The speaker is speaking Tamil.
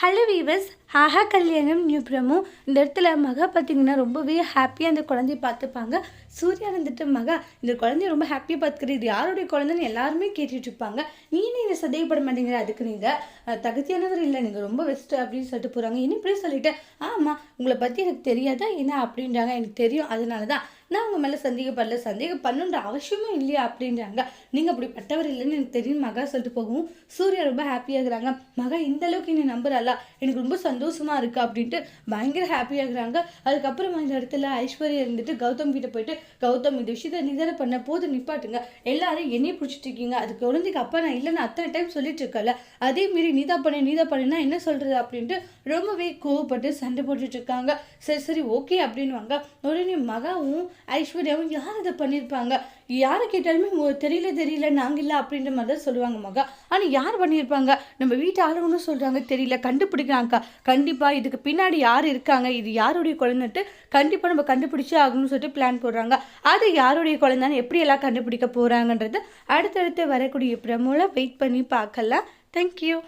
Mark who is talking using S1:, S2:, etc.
S1: ஹலோ வீவர்ஸ் ஆஹா கல்யாணம் நியூ ப்ரமோ இந்த இடத்துல மகா பார்த்தீங்கன்னா ரொம்பவே ஹாப்பியாக அந்த குழந்தைய பார்த்துப்பாங்க. சூர்யா வந்துட்டு மகா இந்த குழந்தைய ரொம்ப ஹாப்பியாக பார்த்துக்கிறது இது யாருடைய குழந்தைன்னு எல்லாருமே கேட்டுட்டு இருப்பாங்க. நீ இதை சந்தேகப்பட மாட்டேங்கிற அதுக்கு நீங்கள் தகுதியானவர் இல்லை நீங்கள் ரொம்ப பெஸ்ட்டு அப்படின்னு சொல்லிட்டு போகிறாங்க இனி இப்படி சொல்லிட்டு ஆமாம் உங்களை பற்றி எனக்கு தெரியாதா? என்ன? அப்படின்றாங்க. எனக்கு தெரியும். அதனால தான் நான் உங்கள் மேலே சந்தேகப்படல. சந்தேகம் பண்ணுன்ற அவசியமும் இல்லையா அப்படின்றாங்க. நீங்கள் அப்படி பட்டவர் இல்லைன்னு எனக்கு தெரியும் மகா சொல்லிட்டு போகவும் சூர்யா ரொம்ப ஹாப்பியாகிறாங்க மகா இந்த அளவுக்கு என்னை நம்புறாளா? எனக்கு ரொம்ப சந்தோஷமாக இருக்குது அப்படின்ட்டு பயங்கர ஹாப்பியாகிறாங்க அதுக்கப்புறம் இந்த இடத்துல ஐஸ்வர்யா இருந்துட்டு கௌதம் கிட்ட போயிட்டு கௌதம் இந்த விஷயத்த நிதானம் பண்ண? போது நிப்பாட்டுங்க. எல்லாரும் என்னைய பிடிச்சிட்டு இருக்கீங்க. அது குழந்தைக்கு அப்பா நான் இல்லைன்னு அத்தனை டைம் சொல்லிட்டு இருக்கல அதே மாரி நீதா பண்ணு நீதா பண்ணா என்ன சொல்கிறது அப்படின்ட்டு ரொம்பவே கோவப்பட்டு சண்டை போட்டுட்டு இருக்காங்க. சரி சரி ஓகே அப்படின்வாங்க உடனே மகாவும் ஐஸ்வர்யாவும் யார் இதை பண்ணியிருப்பாங்க? யாரை கேட்டாலுமே தெரியல தெரியல நாங்கள் இல்லை அப்படின்ற மாதிரி தான் சொல்லுவாங்க மகா. ஆனால் யார் பண்ணியிருப்பாங்க? நம்ம வீட்டு ஆளுங்களும் சொல்கிறாங்க தெரியல கண்டுபிடிக்கிறாங்கக்கா. கண்டிப்பாக இதுக்கு பின்னாடி யார் இருக்காங்க? இது யாருடைய குழந்தைட்டு கண்டிப்பாக நம்ம கண்டுபிடிச்சே ஆகணும்னு சொல்லிட்டு பிளான் போடுறாங்க. அது யாருடைய குழந்தைன்னு எப்படி எல்லாம் கண்டுபிடிக்க போகிறாங்கன்றது அடுத்தடுத்து வரக்கூடிய பிரமோல வெயிட் பண்ணி பார்க்கலாம். தேங்க்யூ